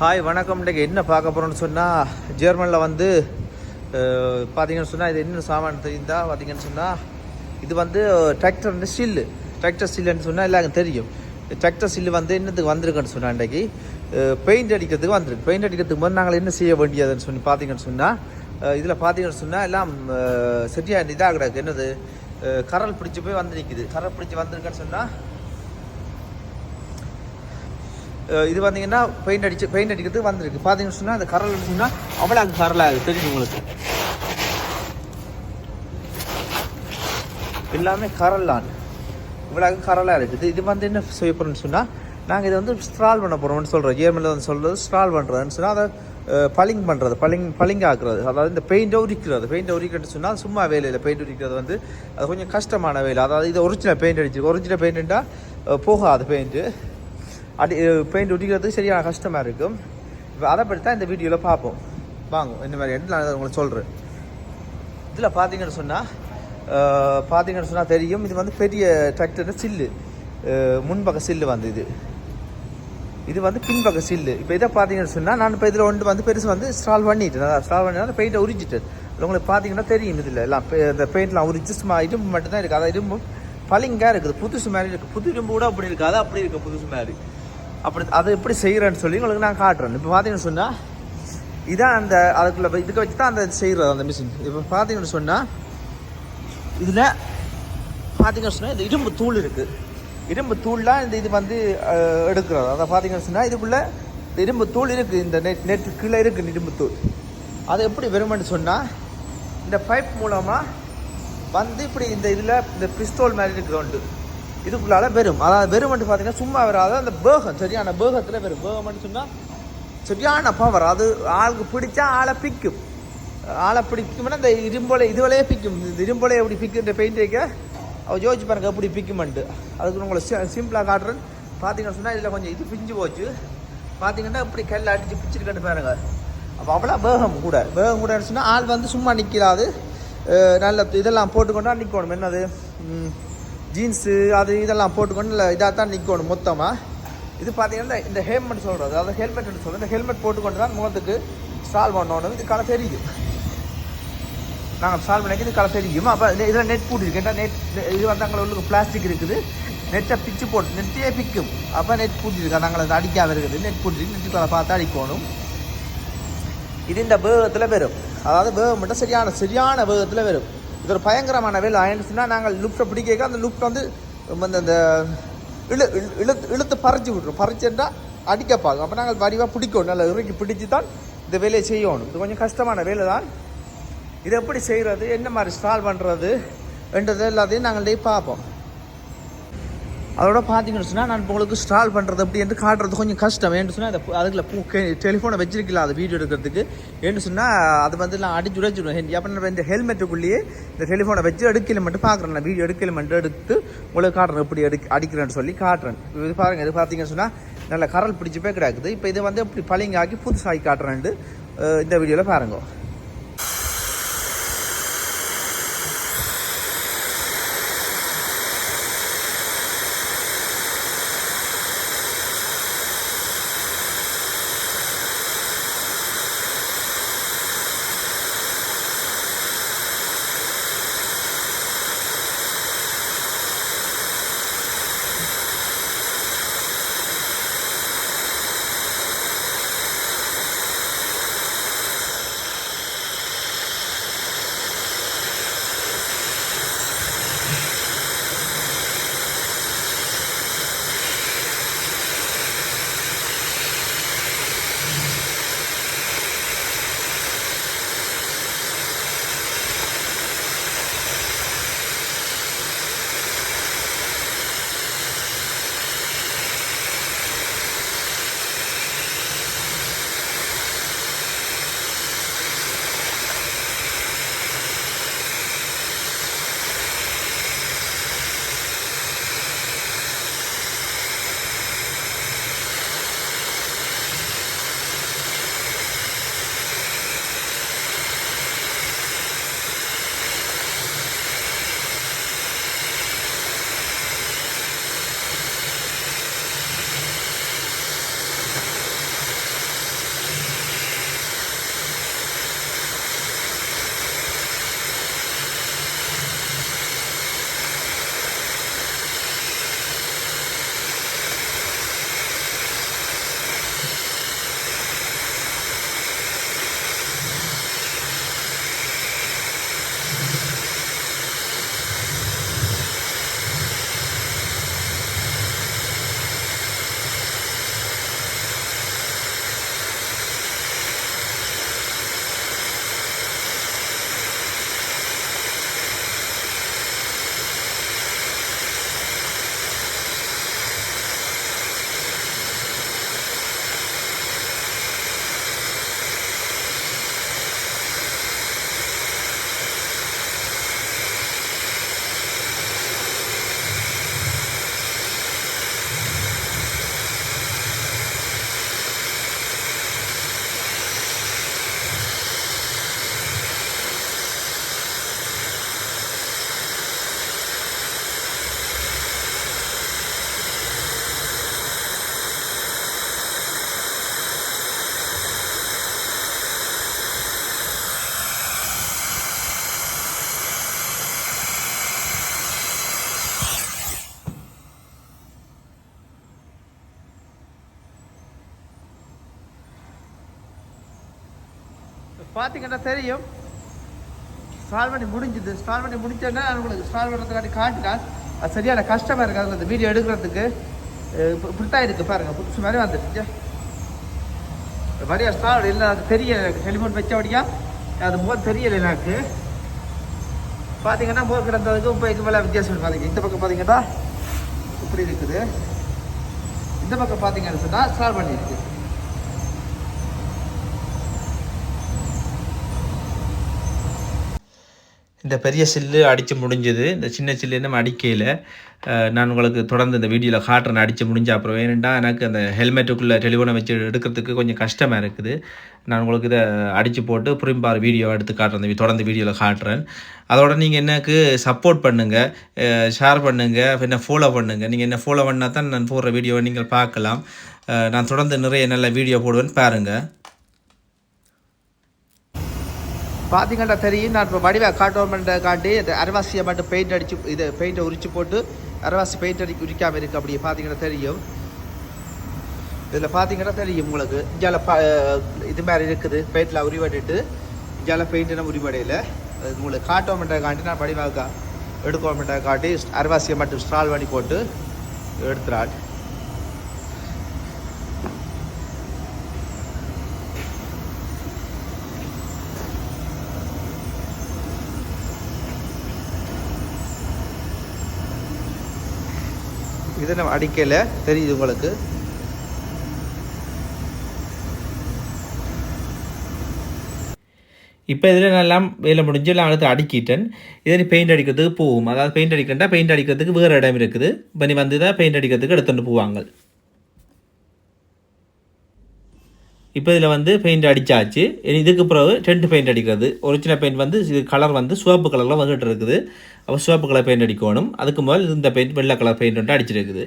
Hi வணக்கம். இன்றைக்கு என்ன பார்க்க போகிறோம்னு சொன்னால் ஜெர்மனில் வந்து பார்த்தீங்கன்னு சொன்னால் இது என்ன சாமான் தெரியுதா? பார்த்தீங்கன்னு சொன்னால் இது வந்து டிராக்டர் வந்து ஸ்டில்லு டிராக்டர் ஸ்டில்லுன்னு சொன்னால் எல்லாருக்கும் தெரியும். டிராக்டர் ஸ்டில்லு வந்து என்னத்துக்கு வந்திருக்குன்னு சொன்னால் இன்றைக்கி பெயிண்ட் அடிக்கிறதுக்கு வந்திருக்கு. பெயிண்ட் அடிக்கிறதுக்கு முதல் நாங்கள் என்ன செய்ய வேண்டியதுன்னு சொல்லி பார்த்தீங்கன்னு சொன்னால் இதில் பார்த்தீங்கன்னு சொன்னால் எல்லாம் சரியாக இதாக கிடக்கு என்னது? கரல் பிடிச்சி போய் வந்து நிற்கிது கரல் பிடிச்சி வந்திருக்குன்னு சொன்னால் இது பார்த்தீங்கன்னா பெயிண்ட் அடிச்சு பெயிண்ட் அடிக்கிறதுக்கு வந்துருக்கு. பார்த்தீங்கன்னு சொன்னால் அந்த கரல் சொன்னால் அவ்வளோ அங்கே கரலாக தெரியும் உங்களுக்கு? எல்லாமே கரலான் இவ்வளோ கரலாக இருக்குது. இது வந்து என்ன செய்ய போகிறோம்னு சொன்னால் நாங்கள் இதை வந்து ஸ்ட்ரால் பண்ண போகிறோம்னு சொல்கிறோம் ஜேர்மனில் வந்து சொல்கிறது ஸ்ட்ரால் பண்ணுறதுன்னு சொன்னால் அதை பளிங் பண்ணுறது பளிங் பளிங்க ஆக்குறது அதாவது இந்த பெயிண்டை உரிக்கிறது. பெயிண்டை உரிக்கிறது சொன்னால் சும்மா வேலையில் பெயிண்ட் உரிக்கிறது வந்து அது கொஞ்சம் கஷ்டமான வேலை. அதாவது இது ஒரிஜினல் பெயிண்ட் அடிச்சிருக்கு. ஒரிஜினல் பெயிண்ட்டுன்னா போகாது பெயிண்ட்டு அடி பெயிண்ட் ஒட்டிக்கிறதுக்கு சரியான கஷ்டமாக இருக்கும் இப்போ அதை பற்றி தான் இந்த வீடியோவில் பார்ப்போம். வாங்க இந்த மாதிரி இடத்துல நான் உங்களுக்கு சொல்கிறேன் இதில் பார்த்தீங்கன்னு சொன்னால் பார்த்தீங்கன்னு சொன்னால் தெரியும். இது வந்து பெரிய டிராக்டர் சில்லு. முன்பக்க சில்லு வந்து இது. இது வந்து பின்பக்க சில்லு. இப்போ இதை பார்த்தீங்கன்னு சொன்னால் நான் இப்போ இதில் ஒன்று வந்து பெருசு வந்து ஸ்டால் பண்ணிட்டேன் ஸ்டால் பண்ணி அந்த பெயிண்ட்டை உரிச்சிட்டு உங்களுக்கு பார்த்தீங்கன்னா தெரியும் இதில் எல்லாம். இந்த பெயிண்ட்லாம் உரிச்சு சும்மா இரும்பு மட்டும்தான் இருக்குது அதான் இரும்பு பளிங்காக இருக்குது. புதுசு மாதிரி இருக்குது புது இரும்பு கூட அப்படி இருக்காது அப்படி இருக்குது புதுசு மாதிரி. அப்படி அதை எப்படி செய்கிறேன்னு சொல்லி உங்களுக்கு நான் காட்டுறேன். இப்போ பார்த்தீங்கன்னு சொன்னால் இதான் அந்த அதுக்குள்ள இதுக்கு வச்சு தான் அந்த செய்கிறது அந்த மிஷின் இப்போ பார்த்தீங்கன்னு சொன்னால் இதில் பார்த்தீங்கன்னு சொன்னால் இந்த இரும்பு தூள் இருக்குது இரும்பு தூள்லாம் இந்த இது வந்து எடுக்கிறது. அதை பார்த்தீங்கன்னு சொன்னால் இதுக்குள்ளே இந்த இரும்பு தூள் இருக்குது இந்த நெட் நெட்டு கீழே இருக்குது இரும்பு தூள். அது எப்படி வருமென்னு சொன்னால் இந்த பைப் மூலமாக வந்து இப்படி இந்த இதில் இந்த பிஸ்தோல் மாதிரி இருக்கிற உண்டு. இதுக்குள்ளால வெறும். அதாவது வெறுமென்று பார்த்தீங்கன்னா சும்மா வராது. அந்த பேகம் சரியான பேகத்தில் வெறும். பேகம் மட்டும் சொன்னால் சரியான பவர் அது ஆளுக்கு பிடிச்சா ஆளை பிக்கும். ஆளை பிடிக்கும்னா இந்த இரும்போலை இதுவலையே பிக்கும். இந்த இரும்போலை எப்படி பிக்குன்ற பெயிண்ட் வைக்க? அவள் யோசிச்சு பாருங்க எப்படி பிக்குமெண்ட்டு அதுக்கு உங்களை சிம்பிளாக காட்டுறேன். பார்த்தீங்கன்னு சொன்னால் இதில் கொஞ்சம் இது பிஞ்சு போச்சு. பார்த்தீங்கன்னா இப்படி கல்ல அடித்து பிடிச்சிருக்கேன்னு பாருங்க. அப்போ அவ்வளோ வேகம் கூட. வேகம் கூட சொன்னால் ஆள் வந்து சும்மா நிற்கிறாது நல்ல இதெல்லாம் போட்டுக்கொண்டா நிற்கணும் என்னது? ஜீன்ஸு அது இதெல்லாம் போட்டுக்கொண்டு இல்லை இதாக தான் நிற்கணும் மொத்தமாக இது பார்த்தீங்கன்னா இந்த ஹெல்மெட் சொல்கிறது அதாவது ஹெல்மெட்னு சொல்கிறது இந்த ஹெல்மெட் போட்டுக்கொண்டு தான் முகத்துக்கு ஸ்டால் பண்ணணும். இது களை தெரியும். நாங்கள் சால்வ் பண்ணி இது களை தெரியும். அப்போ இதில் நெட் பூட்டிருக்கு. நெட் இது வந்து அங்கே உள்ளுக்கு பிளாஸ்டிக் இருக்குது. நெட்டை பிச்சு போட்டு நெட்டையே பிக்கும் அப்போ நெட் பூட்டிருக்கு. நாங்கள் அதை அடிக்காமல் இருக்குது. நெட் பூட்டிருக்கு. நெட்டுக்களை பார்த்து அடிக்கணும். இது இந்த வேகத்தில் வரும். அதாவது வேகம் மட்டும் சரியான சரியான வேகத்தில் வரும். இது ஒரு பயங்கரமான வேலை. ஆயிடுச்சுன்னா நாங்கள் லுப்டை பிடிக்க அந்த லுப்ட் வந்து அந்த அந்த இழு இழு- இழுத்து இழுத்து பறிச்சு விட்ருவோம் பறிச்சுட்டா அடிக்க பார்க்கும் அப்போ நாங்கள் வடிவாக பிடிக்கணும் நல்லா இறக்கி பிடிச்சி தான் இந்த வேலையை செய்யணும். இது கொஞ்சம் கஷ்டமான வேலை தான் இது எப்படி செய்கிறது என்ன மாதிரி ஸ்டால் பண்ணுறது என்றது எல்லாத்தையும் நாங்கள் பார்ப்போம். அதோட பார்த்தீங்கன்னு சொன்னால் நான் இப்போ உங்களுக்கு ஸ்டால் பண்ணுறது எப்படி? என்று காட்டுறது கொஞ்சம் கஷ்டம். ஏன்னு சொன்னால் அதை அதுக்குள்ள பூ டெலிஃபோனை வச்சிருக்கல அது வீடியோ எடுக்கிறதுக்கு? ஏன்னு சொன்னால் அது வந்து நான் அடிச்சு உடைச்சிடுவேன் அப்போ நான் இந்த ஹெல்மெட்டுக்குள்ளேயே இந்த டெலிஃபோனை வச்சு எடுக்கல மட்டும் பார்க்குறேன் நான் வீடியோ எடுக்கல மட்டும் எடுத்து உங்களுக்கு காட்டுறேன் எப்படி எடுக்க அடிக்கிறேன்னு சொல்லி காட்டுறேன். இது பாருங்கள் இது பார்த்தீங்கன்னு சொன்னால் நல்ல கரல் பிடிச்சி போய் கிடக்குது. இப்போ இதை வந்து எப்படி பளிங்காக்கி புதுசாகி காட்டுறேன்ட்டு இந்த வீடியோவில் பாருங்க. பார்த்தீங்கன்னா தெரியும். ஸ்டால் பண்ணி முடிஞ்சுது. ஸ்டால் பண்ணி முடிச்சோன்னா உங்களுக்கு ஸ்டால் பண்ணுறதுக்காண்டி காட்டினான் அது சரியான கஷ்டமாக இருக்குது அதில் இந்த வீடியோ எடுக்கிறதுக்கு. இப்படித்தான் இருக்குது பாருங்கள் புதுசு மாதிரி வந்துடுச்சு. வழியா ஸ்டால் இல்லை அது தெரியல எனக்கு. டெலிஃபோன் வச்சபடியா? அது மோர் தெரியல எனக்கு. பார்த்தீங்கன்னா முகம் கிடந்ததுக்கு இப்போ இதுக்கு மேலே வித்தியாசம் பார்த்தீங்க இந்த பக்கம் பார்த்தீங்கன்னா இப்படி இருக்குது. இந்த பக்கம் பார்த்தீங்கன்னு சொன்னால் ஸ்டால் பண்ணியிருக்கு. இந்த பெரிய சில்லு அடித்து முடிஞ்சது. இந்த சின்ன சில்லு நம்ம அடிக்கையில் நான் உங்களுக்கு தொடர்ந்து இந்த வீடியோவில் காட்டுறேன். அடித்து முடிஞ்ச அப்புறம் ஏனெண்டா எனக்கு அந்த ஹெல்மெட்டுக்குள்ளே டெலிஃபோனை வச்சு எடுக்கிறதுக்கு கொஞ்சம் கஷ்டமாக இருக்குது. நான் உங்களுக்கு இதை அடித்து போட்டு புரிம்பார் வீடியோ எடுத்து காட்டுறேன். தொடர்ந்து வீடியோவில் காட்டுறேன். அதோட நீங்கள் எனக்கு சப்போர்ட் பண்ணுங்கள் ஷேர் பண்ணுங்கள் என்ன ஃபாலோ பண்ணுங்கள் நீங்கள் என்ன ஃபாலோ பண்ணால் தான் நான் போடுற வீடியோவை நீங்கள் பார்க்கலாம். நான் தொடர்ந்து நிறைய நல்ல வீடியோ போடுவேன் பாருங்கள் பார்த்தீங்கன்னா தெரியும். நான் இப்போ வடிவா காட்டோமெண்ட்டை காட்டி இந்த அரவாசியை மட்டும் பெயிண்ட் அடித்து இது பெயிண்ட்டை உரிச்சு போட்டு அரவாசி பெயிண்ட் அடி உரிக்காமல் இருக்குது அப்படி பார்த்தீங்கன்னா தெரியும். இதில் பார்த்தீங்கன்னா தெரியும் உங்களுக்கு. இஞ்சால ப இது மாதிரி இருக்குது. பெயிண்டில் உரிவடிட்டு இஞ்சால பெயிண்ட்னா உரிவடையில். அது உங்களுக்கு காட்டோமெண்ட்டை காட்டி நான் வடிவாக எடுக்கோமெண்ட்டை காட்டி அரைவாசியை மட்டும் ஸ்ட்ரால் பண்ணி போட்டு எடுத்துறாள் இது நம்ம அடிக்கல. தெரியுது உங்களுக்கு? இப்போ இதில் நான் எல்லாம் வேலை முடிஞ்சு எல்லாம் அடுத்து அடிக்கிட்டேன். இதை நீ பெயிண்ட் அடிக்கிறதுக்கு போகும். அதாவது பெயிண்ட் அடிக்கிறேன்டா பெயிண்ட் அடிக்கிறதுக்கு வேறு இடம் இருக்குது. இப்போ நீ வந்து தான் பெயிண்ட் அடிக்கிறதுக்கு எடுத்துகிட்டு போவாங்க. இப்போ இதில் வந்து பெயிண்ட் அடித்தாச்சு இதுக்கு பிறகு டென்ட் பெயிண்ட் அடிக்கிறது. ஒரிஜினல் பெயிண்ட் வந்து இது கலர் வந்து சிவப்பு கலரில் வந்துட்டு இருக்குது. அப்போ சிவப்பு கலர் பெயிண்ட் அடிக்கணும். அதுக்கு முதல் இந்த பெயிண்ட் வெள்ளை கலர் பெயிண்ட் வந்துட்டு அடிச்சிருக்குது.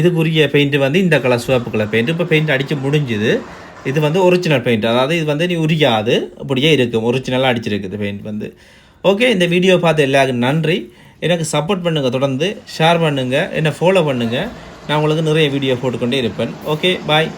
இதுக்குரிய பெயிண்ட்டு வந்து இந்த கலர் சிவப்பு கலர் பெயிண்ட் இப்போ பெயிண்ட் அடித்து முடிஞ்சுது. இது வந்து ஒரிஜினல் பெயிண்ட் அதாவது இது வந்து நீ உரியாது. அப்படியே இருக்கும். ஒரிஜினலாக அடிச்சிருக்குது பெயிண்ட் வந்து. ஓகே இந்த வீடியோ பார்த்து எல்லாருக்கும் நன்றி. எனக்கு சப்போர்ட் பண்ணுங்கள் தொடர்ந்து ஷேர் பண்ணுங்கள் என்னை ஃபாலோ பண்ணுங்கள் நான் உங்களுக்கு நிறைய வீடியோ போட்டுக்கொண்டே இருப்பேன். Okay bye